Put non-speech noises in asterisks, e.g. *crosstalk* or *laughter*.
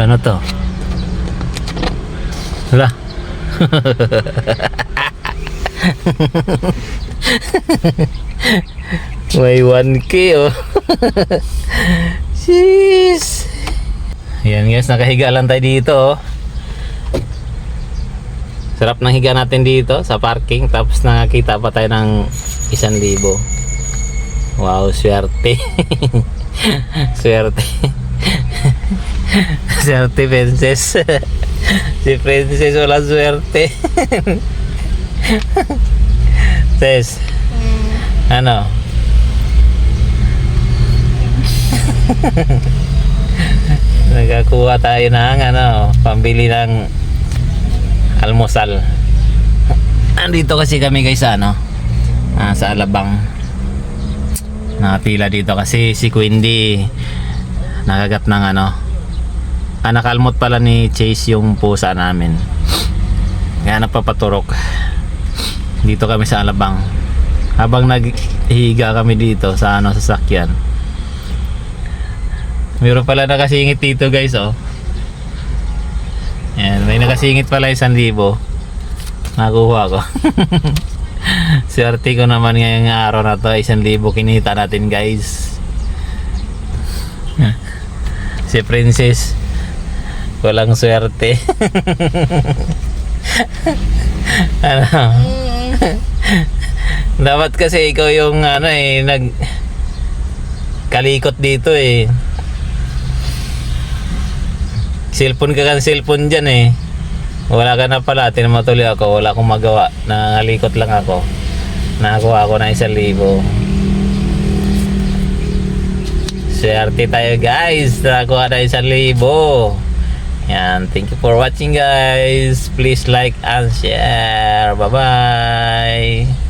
Ano to? Wala. May 1K oh. Jeez. Ayan guys, nakahiga lang tayo dito oh. Sarap ng higa natin dito sa parking tapos nakakita pa tayo ng isang libo. Wow, swerte. *laughs* swerte. *laughs* swerte, princess. *laughs* si princess wala swerte. *laughs* Tes, ano? Nagkakuha tayo ng ano, pambili ng almusal. Andito kasi kami guys ano, ah, sa Alabang. Nakapila dito kasi si Quindy nakagat ng ano, ah, nakalmot pala ni Chase yung pusa namin. Kaya napapaturok. Dito kami sa Alabang. Habang naghiga kami dito sa ano sasakyan. Meron pala nakasingit dito guys oh. Yan, may nakasingit pala isang libo. Nakuha ko. *laughs* Swerte ko naman ngayong araw na to, isang libo kinita natin guys. *laughs* si Princess, walang swerte. *laughs* ano? Dapat kasi ikaw yung ano eh, nag kalikot dito eh. Cellphone ka kan cellphone dyan eh. Wala ka na pala, tinama tuloy ako, wala akong magawa. Nangalikot lang ako. Nakakuha ako ng isang libo. Swerte tayo guys, nakakuha na isang libo. Yan, thank you for watching guys. Please like and share. Bye-bye.